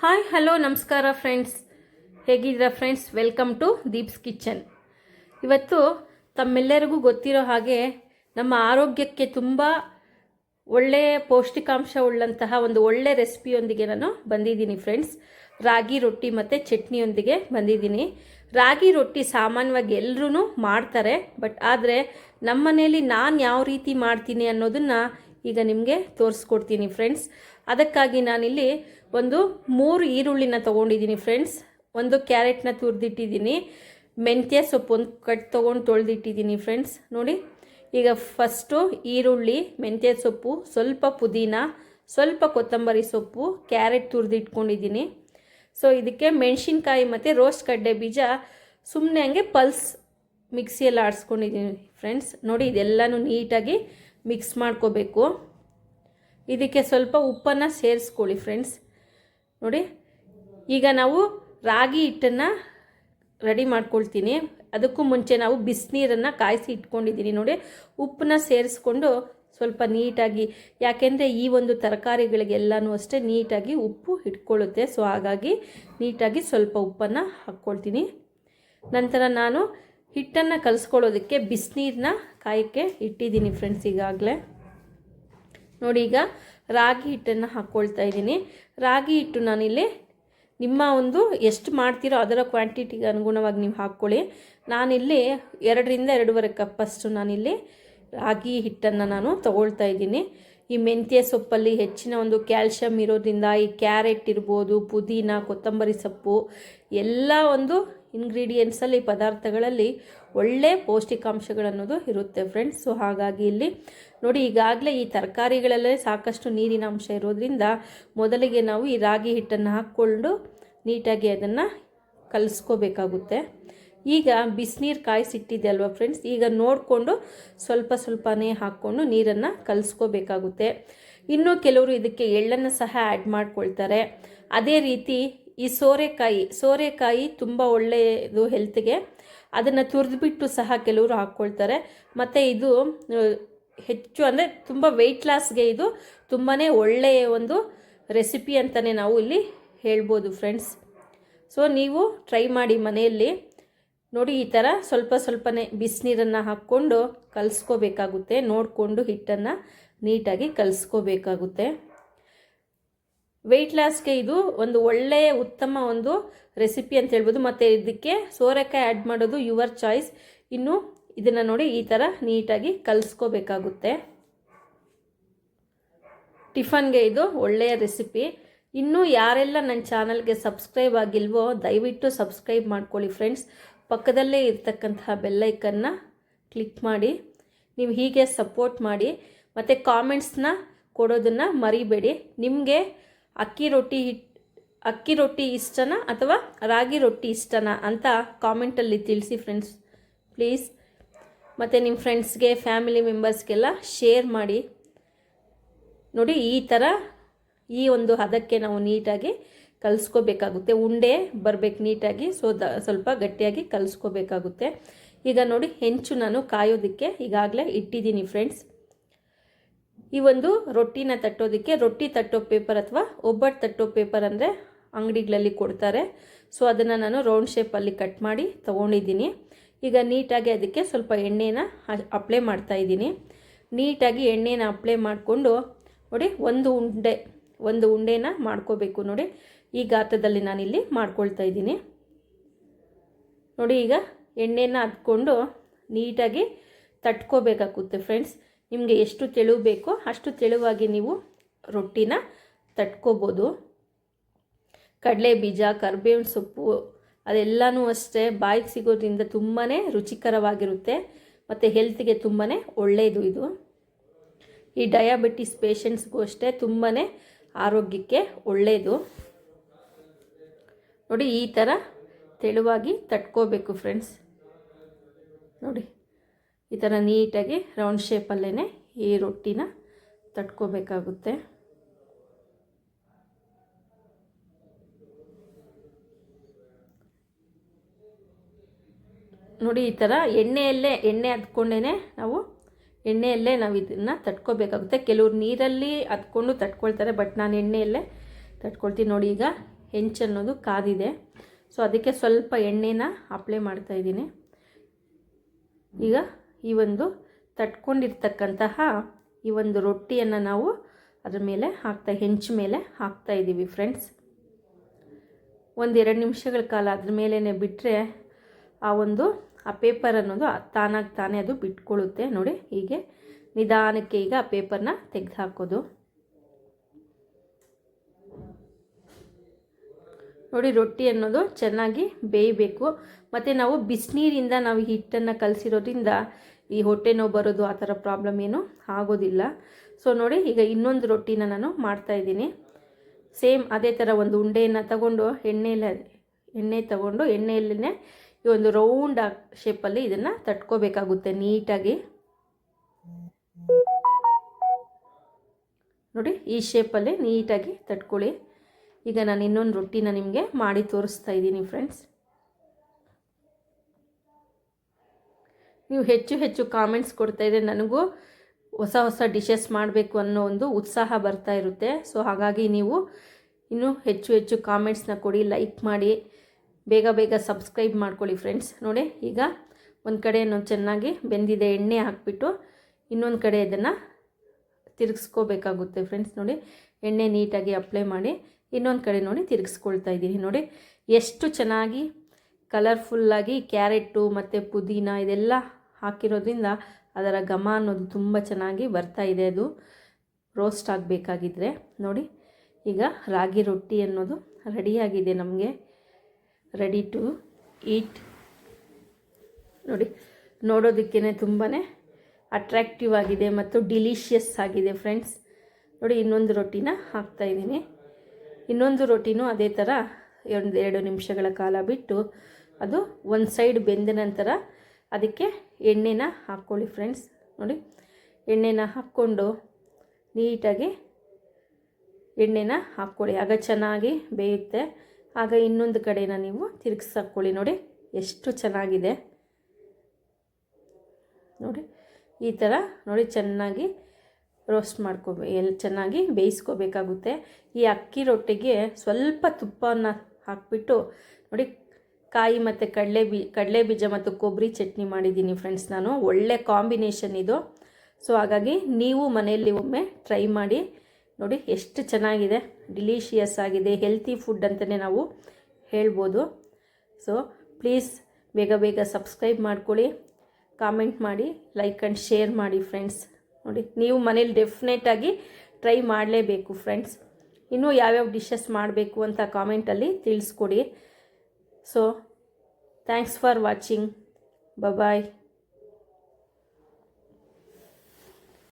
Hi hello ನಮಸ್ಕಾರ friends ಹೇಗಿದ್ದೀರಾ friends welcome to Deeps kitchen ಇವತ್ತು ತಮ್ಮೆಲ್ಲರಿಗೂ ಗೊತ್ತಿರೋ ಹಾಗೆ ನಮ್ಮ ಆರೋಗ್ಯಕ್ಕೆ ತುಂಬ ಒಳ್ಳೆಯ ಪೌಷ್ಟಿಕಾಂಶ ಉಳ್ಳಂತಹ ಒಂದು ಒಳ್ಳೆ ರೆಸಿಪಿಯೊಂದಿಗೆ ನಾನು ಬಂದಿದ್ದೀನಿ ಫ್ರೆಂಡ್ಸ್ ರಾಗಿ ರೊಟ್ಟಿ ಮತ್ತು ಚಟ್ನಿಯೊಂದಿಗೆ ಬಂದಿದ್ದೀನಿ. ರಾಗಿ ರೊಟ್ಟಿ ಸಾಮಾನ್ಯವಾಗಿ ಎಲ್ಲರೂ ಮಾಡ್ತಾರೆ ಬಟ್ ಆದರೆ ನಮ್ಮ ಮನೆಯಲ್ಲಿ ನಾನು ಯಾವ ರೀತಿ ಮಾಡ್ತೀನಿ ಅನ್ನೋದನ್ನು ಈಗ ನಿಮಗೆ ತೋರಿಸ್ಕೊಡ್ತೀನಿ ಫ್ರೆಂಡ್ಸ್ ಅದಕ್ಕಾಗಿ ನಾನಿಲ್ಲಿ ಒಂದು ಮೂರು ಈರುಳ್ಳಿನ ತೊಗೊಂಡಿದ್ದೀನಿ ಫ್ರೆಂಡ್ಸ್ ಒಂದು ಕ್ಯಾರೆಟ್ನ ತುರಿದಿಟ್ಟಿದ್ದೀನಿ. ಮೆಂತ್ಯ ಸೊಪ್ಪು ಒಂದು ಕಟ್ ತೊಗೊಂಡು ತೊಳೆದಿಟ್ಟಿದ್ದೀನಿ ಫ್ರೆಂಡ್ಸ್ ನೋಡಿ, ಈಗ ಫಸ್ಟು ಈರುಳ್ಳಿ, ಮೆಂತ್ಯ ಸೊಪ್ಪು, ಸ್ವಲ್ಪ ಪುದೀನ, ಸ್ವಲ್ಪ ಕೊತ್ತಂಬರಿ ಸೊಪ್ಪು ಕ್ಯಾರೆಟ್ ತುರಿದಿಟ್ಕೊಂಡಿದ್ದೀನಿ. ಸೊ ಇದಕ್ಕೆ ಮೆಣಸಿನ್ಕಾಯಿ ಮತ್ತು ರೋಸ್ಟ್ ಕಡ್ಡೆ ಬೀಜ ಸುಮ್ಮನೆ ಹಂಗೆ ಪಲ್ಸ್ ಮಿಕ್ಸಿಯಲ್ಲಿ ಆಡಿಸ್ಕೊಂಡಿದ್ದೀನಿ ಫ್ರೆಂಡ್ಸ್ ನೋಡಿ, ಇದೆಲ್ಲನೂ ನೀಟಾಗಿ ಮಿಕ್ಸ್ ಮಾಡ್ಕೋಬೇಕು. ಇದಕ್ಕೆ ಸ್ವಲ್ಪ ಉಪ್ಪನ್ನು ಸೇರಿಸ್ಕೊಳ್ಳಿ ಫ್ರೆಂಡ್ಸ್ ನೋಡಿ, ಈಗ ನಾವು ರಾಗಿ ಹಿಟ್ಟನ್ನು ರೆಡಿ ಮಾಡ್ಕೊಳ್ತೀನಿ. ಅದಕ್ಕೂ ಮುಂಚೆ ನಾವು ಬಿಸಿನೀರನ್ನು ಕಾಯಿಸಿ ಇಟ್ಕೊಂಡಿದ್ದೀನಿ. ನೋಡಿ, ಉಪ್ಪನ್ನ ಸೇರಿಸ್ಕೊಂಡು ಸ್ವಲ್ಪ ನೀಟಾಗಿ, ಯಾಕೆಂದರೆ ಈ ಒಂದು ತರಕಾರಿಗಳಿಗೆಲ್ಲನೂ ಅಷ್ಟೇ ನೀಟಾಗಿ ಉಪ್ಪು ಇಟ್ಕೊಳ್ಳುತ್ತೆ. ಸೊ ಹಾಗಾಗಿ ನೀಟಾಗಿ ಸ್ವಲ್ಪ ಉಪ್ಪನ್ನು ಹಾಕ್ಕೊಳ್ತೀನಿ. ನಂತರ ನಾನು ಹಿಟ್ಟನ್ನು ಕಲಿಸ್ಕೊಳ್ಳೋದಕ್ಕೆ ಬಿಸಿನೀರನ್ನ ಕಾಯಕ್ಕೆ ಇಟ್ಟಿದ್ದೀನಿ ಫ್ರೆಂಡ್ಸ್ ಈಗಾಗಲೇ. ನೋಡಿ ಈಗ ರಾಗಿ ಹಿಟ್ಟನ್ನು ಹಾಕ್ಕೊಳ್ತಾ ಇದ್ದೀನಿ. ರಾಗಿ ಹಿಟ್ಟು ನಾನಿಲ್ಲಿ ನಿಮ್ಮ ಒಂದು ಎಷ್ಟು ಮಾಡ್ತೀರೋ ಅದರ ಕ್ವಾಂಟಿಟಿಗೆ ಅನುಗುಣವಾಗಿ ನೀವು ಹಾಕ್ಕೊಳ್ಳಿ. ನಾನಿಲ್ಲಿ ಎರಡರಿಂದ ಎರಡೂವರೆ ಕಪ್ಪಷ್ಟು ನಾನಿಲ್ಲಿ ರಾಗಿ ಹಿಟ್ಟನ್ನು ನಾನು ತಗೊಳ್ತಾ ಇದ್ದೀನಿ. ಈ ಮೆಂತ್ಯ ಸೊಪ್ಪಲ್ಲಿ ಹೆಚ್ಚಿನ ಒಂದು ಕ್ಯಾಲ್ಶಿಯಂ ಇರೋದ್ರಿಂದ ಈ ಕ್ಯಾರೆಟ್ ಇರ್ಬೋದು, ಪುದೀನ, ಕೊತ್ತಂಬರಿ ಸೊಪ್ಪು, ಎಲ್ಲ ಒಂದು ಇಂಗ್ರೀಡಿಯೆಂಟ್ಸಲ್ಲಿ ಪದಾರ್ಥಗಳಲ್ಲಿ ಒಳ್ಳೆ ಪೌಷ್ಟಿಕಾಂಶಗಳನ್ನೋದು ಇರುತ್ತೆ ಫ್ರೆಂಡ್ಸ್ ಸೊ ಹಾಗಾಗಿ ಇಲ್ಲಿ ನೋಡಿ, ಈಗಾಗಲೇ ಈ ತರಕಾರಿಗಳಲ್ಲೇ ಸಾಕಷ್ಟು ನೀರಿನ ಅಂಶ ಇರೋದ್ರಿಂದ ಮೊದಲಿಗೆ ನಾವು ಈ ರಾಗಿ ಹಿಟ್ಟನ್ನು ಹಾಕ್ಕೊಂಡು ನೀಟಾಗಿ ಅದನ್ನು ಕಲಿಸ್ಕೋಬೇಕಾಗುತ್ತೆ. ಈಗ ಬಿಸಿನೀರು ಕಾಯಿಸಿಟ್ಟಿದೆ ಅಲ್ವಾ ಫ್ರೆಂಡ್ಸ್ ಈಗ ನೋಡಿಕೊಂಡು ಸ್ವಲ್ಪ ಸ್ವಲ್ಪನೇ ಹಾಕ್ಕೊಂಡು ನೀರನ್ನು ಕಲಿಸ್ಕೋಬೇಕಾಗುತ್ತೆ. ಇನ್ನು ಕೆಲವರು ಇದಕ್ಕೆ ಎಳ್ಳನ್ನು ಸಹ ಆ್ಯಡ್ ಮಾಡ್ಕೊಳ್ತಾರೆ. ಅದೇ ರೀತಿ ಈ ಸೋರೆಕಾಯಿ ಸೋರೆಕಾಯಿ ತುಂಬ ಒಳ್ಳೆಯದು ಹೆಲ್ತ್ಗೆ ಅದನ್ನು ತುರಿದ್ಬಿಟ್ಟು ಸಹ ಕೆಲವರು ಹಾಕ್ಕೊಳ್ತಾರೆ. ಮತ್ತು ಇದು ಹೆಚ್ಚು ಅಂದರೆ ತುಂಬ ವೆಯ್ಟ್ ಲಾಸ್ಗೆ ಇದು ತುಂಬಾ ಒಳ್ಳೆಯ ಒಂದು ರೆಸಿಪಿ ಅಂತಲೇ ನಾವು ಇಲ್ಲಿ ಹೇಳ್ಬೋದು ಫ್ರೆಂಡ್ಸ್ ಸೊ ನೀವು ಟ್ರೈ ಮಾಡಿ ಮನೆಯಲ್ಲಿ. ನೋಡಿ, ಈ ಥರ ಸ್ವಲ್ಪ ಸ್ವಲ್ಪನೇ ಬಿಸಿನೀರನ್ನು ಹಾಕ್ಕೊಂಡು ಕಲಿಸ್ಕೋಬೇಕಾಗುತ್ತೆ. ನೋಡಿಕೊಂಡು ಹಿಟ್ಟನ್ನು ನೀಟಾಗಿ ಕಲಿಸ್ಕೋಬೇಕಾಗುತ್ತೆ. ವೆಯ್ಟ್ ಲಾಸ್ಗೆ ಇದು ಒಂದು ಒಳ್ಳೆಯ ಉತ್ತಮ ಒಂದು ರೆಸಿಪಿ ಅಂತ ಹೇಳ್ಬೋದು. ಮತ್ತು ಇದಕ್ಕೆ ಸೋರೆಕಾಯಿ ಆ್ಯಡ್ ಮಾಡೋದು ಯುವರ್ ಚಾಯ್ಸ್ ಇನ್ನು ಇದನ್ನು ನೋಡಿ ಈ ಥರ ನೀಟಾಗಿ ಕಲಿಸ್ಕೋಬೇಕಾಗುತ್ತೆ. ಟಿಫನ್ಗೆ ಇದು ಒಳ್ಳೆಯ ರೆಸಿಪಿ ಇನ್ನೂ ಯಾರೆಲ್ಲ ನನ್ನ ಚಾನಲ್ಗೆ ಸಬ್ಸ್ಕ್ರೈಬ್ ಆಗಿಲ್ವೋ, ದಯವಿಟ್ಟು ಸಬ್ಸ್ಕ್ರೈಬ್ ಮಾಡ್ಕೊಳ್ಳಿ ಫ್ರೆಂಡ್ಸ್ ಪಕ್ಕದಲ್ಲೇ ಇರ್ತಕ್ಕಂತಹ ಬೆಲ್ಲೈಕನ್ನ ಕ್ಲಿಕ್ ಮಾಡಿ. ನೀವು ಹೀಗೆ ಸಪೋರ್ಟ್ ಮಾಡಿ. ಮತ್ತು ಕಾಮೆಂಟ್ಸ್ನ ಕೊಡೋದನ್ನು ಮರಿಬೇಡಿ. ನಿಮಗೆ ಅಕ್ಕಿ ರೊಟ್ಟಿ ಅಕ್ಕಿ ರೊಟ್ಟಿ ಇಷ್ಟನಾ ಅಥವಾ ರಾಗಿ ರೊಟ್ಟಿ ಇಷ್ಟನಾ ಅಂತ ಕಾಮೆಂಟಲ್ಲಿ ತಿಳಿಸಿ ಫ್ರೆಂಡ್ಸ್ ಪ್ಲೀಸ್ ಮತ್ತು ನಿಮ್ಮ ಫ್ರೆಂಡ್ಸ್ಗೆ ಫ್ಯಾಮಿಲಿ ಮೆಂಬರ್ಸ್ಗೆಲ್ಲ ಶೇರ್ ಮಾಡಿ. ನೋಡಿ, ಈ ಥರ ಈ ಒಂದು ಹದಕ್ಕೆ ನಾವು ನೀಟಾಗಿ ಕಲಿಸ್ಕೋಬೇಕಾಗುತ್ತೆ. ಉಂಡೆ ಬರಬೇಕು ನೀಟಾಗಿ ಸೊ ಸ್ವಲ್ಪ ಗಟ್ಟಿಯಾಗಿ ಕಲಿಸ್ಕೋಬೇಕಾಗುತ್ತೆ. ಈಗ ನೋಡಿ, ಹೆಂಚು ನಾನು ಕಾಯೋದಕ್ಕೆ ಈಗಾಗಲೇ ಇಟ್ಟಿದ್ದೀನಿ ಫ್ರೆಂಡ್ಸ್ ಈ ಒಂದು ರೊಟ್ಟಿನ ತಟ್ಟೋದಕ್ಕೆ, ರೊಟ್ಟಿ ತಟ್ಟೋ ಪೇಪರ್ ಅಥವಾ ಒಬ್ಬಟ್ಟು ತಟ್ಟೋ ಪೇಪರ್ ಅಂದರೆ ಅಂಗಡಿಗಳಲ್ಲಿ ಕೊಡ್ತಾರೆ. ಸೊ ಅದನ್ನು ನಾನು ರೌಂಡ್ ಶೇಪಲ್ಲಿ ಕಟ್ ಮಾಡಿ ತೊಗೊಂಡಿದ್ದೀನಿ. ಈಗ ನೀಟಾಗಿ ಅದಕ್ಕೆ ಸ್ವಲ್ಪ ಎಣ್ಣೆನ ಅಪ್ಲೈ ಮಾಡ್ತಾ ಇದ್ದೀನಿ. ನೀಟಾಗಿ ಎಣ್ಣೆನ ಅಪ್ಲೈ ಮಾಡಿಕೊಂಡು, ನೋಡಿ, ಒಂದು ಉಂಡೆ, ಒಂದು ಉಂಡೆನ ಮಾಡ್ಕೋಬೇಕು ನೋಡಿ. ಈ ಗಾತ್ರದಲ್ಲಿ ನಾನಿಲ್ಲಿ ಮಾಡ್ಕೊಳ್ತಾ ಇದ್ದೀನಿ. ನೋಡಿ, ಈಗ ಎಣ್ಣೆನ ಹತ್ಕೊಂಡು ನೀಟಾಗಿ ತಟ್ಕೋಬೇಕಾಗುತ್ತೆ ಫ್ರೆಂಡ್ಸ್ ನಿಮಗೆ ಎಷ್ಟು ತೆಳು ಬೇಕೋ ಅಷ್ಟು ತೆಳುವಾಗಿ ನೀವು ರೊಟ್ಟಿನ ತಟ್ಕೋಬೋದು. ಕಡಲೆ ಬೀಜ, ಕರ್ಬೇವಿನ ಸೊಪ್ಪು, ಅದೆಲ್ಲನೂ ಅಷ್ಟೇ ಬಾಯಿಗೆ ಸಿಗೋದ್ರಿಂದ ತುಂಬಾ ರುಚಿಕರವಾಗಿರುತ್ತೆ ಮತ್ತು ಹೆಲ್ತ್ಗೆ ತುಂಬಾ ಒಳ್ಳೆಯದು ಇದು. ಈ ಡಯಾಬಿಟಿಸ್ ಪೇಷಂಟ್ಸ್ಗೂ ಅಷ್ಟೇ ತುಂಬಾ ಆರೋಗ್ಯಕ್ಕೆ ಒಳ್ಳೆಯದು ನೋಡಿ ಈ ಥರ ತೆಳುವಾಗಿ ತಟ್ಕೋಬೇಕು ಫ್ರೆಂಡ್ಸ್. ನೋಡಿ. ಈ ಥರ ನೀಟಾಗಿ ರೌಂಡ್ ಶೇಪಲ್ಲೇ ಈ ರೊಟ್ಟಿನ ತಟ್ಕೋಬೇಕಾಗುತ್ತೆ. ನೋಡಿ ಈ ಥರ ಎಣ್ಣೆಯಲ್ಲೇ, ಎಣ್ಣೆ ಹತ್ಕೊಂಡೇ ನಾವು ಎಣ್ಣೆಯಲ್ಲೇ ನಾವು ಇದನ್ನು ತಟ್ಕೋಬೇಕಾಗುತ್ತೆ. ಕೆಲವ್ರು ನೀರಲ್ಲಿ ಹತ್ಕೊಂಡು ತಟ್ಕೊಳ್ತಾರೆ, ಬಟ್ ನಾನು ಎಣ್ಣೆಯಲ್ಲೇ ತಟ್ಕೊಳ್ತೀನಿ. ನೋಡಿ ಈಗ ಹೆಂಚು ಅನ್ನೋದು ಕಾದಿದೆ. ಸೊ, ಅದಕ್ಕೆ ಸ್ವಲ್ಪ ಎಣ್ಣೆನ ಅಪ್ಲೈ ಮಾಡ್ತಾಯಿದ್ದೀನಿ ಈಗ ಈ ಒಂದು ತಟ್ಕೊಂಡಿರ್ತಕ್ಕಂತಹ ಈ ಒಂದು ರೊಟ್ಟಿಯನ್ನು ನಾವು ಅದ್ರ ಮೇಲೆ ಹಾಕ್ತಾ, ಹೆಂಚು ಮೇಲೆ ಹಾಕ್ತಾ ಇದ್ದೀವಿ ಫ್ರೆಂಡ್ಸ್ ಒಂದೆರಡು ನಿಮಿಷಗಳ ಕಾಲ ಅದ್ರ ಮೇಲೇ ಬಿಟ್ಟರೆ ಆ ಒಂದು, ಆ ಪೇಪರ್ ಅನ್ನೋದು ತಾನಾಗಿ ತಾನೇ ಅದು ಬಿಟ್ಕೊಳ್ಳುತ್ತೆ ನೋಡಿ, ಹೀಗೆ ನಿಧಾನಕ್ಕೆ ಈಗ ಆ ಪೇಪರ್ನ ತೆಗೆದು ಹಾಕೋದು. ನೋಡಿ, ರೊಟ್ಟಿ ಅನ್ನೋದು ಚೆನ್ನಾಗಿ ಬೇಯಬೇಕು. ಮತ್ತು ನಾವು ಬಿಸಿನೀರಿಂದ ನಾವು ಹಿಟ್ಟನ್ನು ಕಲಸಿರೋದ್ರಿಂದ ಈ ಹೊಟ್ಟೆ ನೋವು ಬರೋದು ಆ ಥರ ಪ್ರಾಬ್ಲಮ್ ಏನು ಆಗೋದಿಲ್ಲ. ಸೊ ನೋಡಿ, ಈಗ ಇನ್ನೊಂದು ರೊಟ್ಟಿನ ನಾನು ಮಾಡ್ತಾಯಿದ್ದೀನಿ ಸೇಮ್ ಅದೇ ಥರ ಒಂದು ಉಂಡೆಯನ್ನು ತಗೊಂಡು ಎಣ್ಣೆಯಲ್ಲಿ ಎಣ್ಣೆ ತಗೊಂಡು ಎಣ್ಣೆಯಲ್ಲೇ ಈ ಒಂದು ರೌಂಡ್ ಶೇಪಲ್ಲಿ ಇದನ್ನು ತಟ್ಕೋಬೇಕಾಗುತ್ತೆ ನೀಟಾಗಿ. ನೋಡಿ, ಈ ಶೇಪಲ್ಲಿ ನೀಟಾಗಿ ತಟ್ಕೊಳ್ಳಿ. ಈಗ ನಾನು ಇನ್ನೊಂದು ರೊಟ್ಟಿನ ನಿಮಗೆ ಮಾಡಿ ತೋರಿಸ್ತಾ ಇದ್ದೀನಿ ಫ್ರೆಂಡ್ಸ್ ನೀವು ಹೆಚ್ಚು ಹೆಚ್ಚು ಕಾಮೆಂಟ್ಸ್ ಕೊಡ್ತಾ ಇದ್ರೆ ನನಗೂ ಹೊಸ ಹೊಸ ಡಿಶಸ್ ಮಾಡಬೇಕು ಅನ್ನೋ ಒಂದು ಉತ್ಸಾಹ ಬರ್ತಾ ಇರುತ್ತೆ. ಸೊ ಹಾಗಾಗಿ ನೀವು ಇನ್ನೂ ಹೆಚ್ಚು ಹೆಚ್ಚು ಕಾಮೆಂಟ್ಸ್ನ ಕೊಡಿ ಲೈಕ್ ಮಾಡಿ, ಬೇಗ ಬೇಗ ಸಬ್ಸ್ಕ್ರೈಬ್ ಮಾಡ್ಕೊಳ್ಳಿ ಫ್ರೆಂಡ್ಸ್ ನೋಡಿ, ಈಗ ಒಂದು ಕಡೆ ಚೆನ್ನಾಗಿ ಬೆಂದಿದೆ ಎಣ್ಣೆ ಹಾಕ್ಬಿಟ್ಟು ಇನ್ನೊಂದು ಕಡೆ ಇದನ್ನು ತಿರುಗಿಸ್ಕೋಬೇಕಾಗುತ್ತೆ ಫ್ರೆಂಡ್ಸ್ ನೋಡಿ, ಎಣ್ಣೆ ನೀಟಾಗಿ ಅಪ್ಲೈ ಮಾಡಿ ಇನ್ನೊಂದು ಕಡೆ ನೋಡಿ ತಿರುಗಿಸ್ಕೊಳ್ತಾ ಇದ್ದೀನಿ ನೋಡಿ, ಎಷ್ಟು ಚೆನ್ನಾಗಿ ಕಲರ್ಫುಲ್ಲಾಗಿ ಕ್ಯಾರೆಟು ಮತ್ತು ಪುದೀನ ಇದೆಲ್ಲ ಹಾಕಿರೋದ್ರಿಂದ ಅದರ ಘಮ ಅನ್ನೋದು ತುಂಬ ಚೆನ್ನಾಗಿ ಬರ್ತಾ ಇದೆ. ಅದು ರೋಸ್ಟ್ ಆಗಬೇಕಾಗಿದ್ರೆ. ನೋಡಿ, ಈಗ ರಾಗಿ ರೊಟ್ಟಿ ಅನ್ನೋದು ರೆಡಿಯಾಗಿದೆ ನಮಗೆ. ರೆಡಿ ಟು ಈಟ್ ನೋಡಿ ನೋಡೋದಕ್ಕೇ ತುಂಬಾ ಅಟ್ರ್ಯಾಕ್ಟಿವ್ ಆಗಿದೆ ಮತ್ತು ಡಿಲಿಷಿಯಸ್ ಆಗಿದೆ ಫ್ರೆಂಡ್ಸ್ ನೋಡಿ, ಇನ್ನೊಂದು ರೊಟ್ಟಿನ ಹಾಕ್ತಾಯಿದ್ದೀನಿ ಇನ್ನೊಂದು ರೊಟ್ಟಿನೂ ಅದೇ ಥರ ಒಂದು ಎರಡು ನಿಮಿಷಗಳ ಕಾಲ ಬಿಟ್ಟು ಅದು ಒಂದು ಸೈಡ್ ಬೆಂದ ನಂತರ ಅದಕ್ಕೆ ಎಣ್ಣೆನ ಹಾಕ್ಕೊಳ್ಳಿ ಫ್ರೆಂಡ್ಸ್ ನೋಡಿ, ಎಣ್ಣೆನ ಹಾಕ್ಕೊಂಡು ನೀಟಾಗಿ ಎಣ್ಣೆನ ಹಾಕ್ಕೊಳ್ಳಿ. ಆಗ ಚೆನ್ನಾಗಿ ಬೇಯುತ್ತೆ. ಆಗ ಇನ್ನೊಂದು ಕಡೆನ ನೀವು ತಿರುಗಿಸಾಕ್ಕೊಳ್ಳಿ ನೋಡಿ, ಎಷ್ಟು ಚೆನ್ನಾಗಿದೆ. ನೋಡಿ, ಈ ಥರ ನೋಡಿ ಚೆನ್ನಾಗಿ ರೋಸ್ಟ್ ಮಾಡ್ಕೋಬೇ ಎಲ್ಲಿ ಚೆನ್ನಾಗಿ ಬೇಯಿಸ್ಕೋಬೇಕಾಗುತ್ತೆ. ಈ ಅಕ್ಕಿ ರೊಟ್ಟಿಗೆ ಸ್ವಲ್ಪ ತುಪ್ಪವನ್ನು ಹಾಕಿಬಿಟ್ಟು ನೋಡಿ, ಕಾಯಿ ಮತ್ತು ಕಡಲೆ ಬೀ, ಕಡಲೆ ಬೀಜ ಮತ್ತು ಕೊಬ್ಬರಿ ಚಟ್ನಿ ಮಾಡಿದ್ದೀನಿ ಫ್ರೆಂಡ್ಸ್ ನಾನು. ಒಳ್ಳೆ ಕಾಂಬಿನೇಷನ್ ಇದು. ಸೊ, ಹಾಗಾಗಿ ನೀವು ಮನೆಯಲ್ಲಿ ಒಮ್ಮೆ ಟ್ರೈ ಮಾಡಿ. ನೋಡಿ, ಎಷ್ಟು ಚೆನ್ನಾಗಿದೆ. ಡಿಲೀಷಿಯಸ್ ಆಗಿದೆ. ಹೆಲ್ತಿ ಫುಡ್ ಅಂತಲೇ ನಾವು ಹೇಳ್ಬೋದು. ಸೊ, ಪ್ಲೀಸ್ ಬೇಗ ಬೇಗ ಸಬ್ಸ್ಕ್ರೈಬ್ ಮಾಡ್ಕೊಳ್ಳಿ. ಕಾಮೆಂಟ್ ಮಾಡಿ, ಲೈಕ್ ಆ್ಯಂಡ್ ಶೇರ್ ಮಾಡಿ ಫ್ರೆಂಡ್ಸ್. ನೋಡಿ, ನೀವು ಮನೇಲಿ ಡೆಫಿನೆಟಾಗಿ ಟ್ರೈ ಮಾಡಲೇಬೇಕು ಫ್ರೆಂಡ್ಸ್ ಇನ್ನೂ ಯಾವ್ಯಾವ ಡಿಶಸ್ ಮಾಡಬೇಕು ಅಂತ ಕಾಮೆಂಟಲ್ಲಿ ತಿಳಿಸ್ಕೊಡಿ. So thanks for watching bye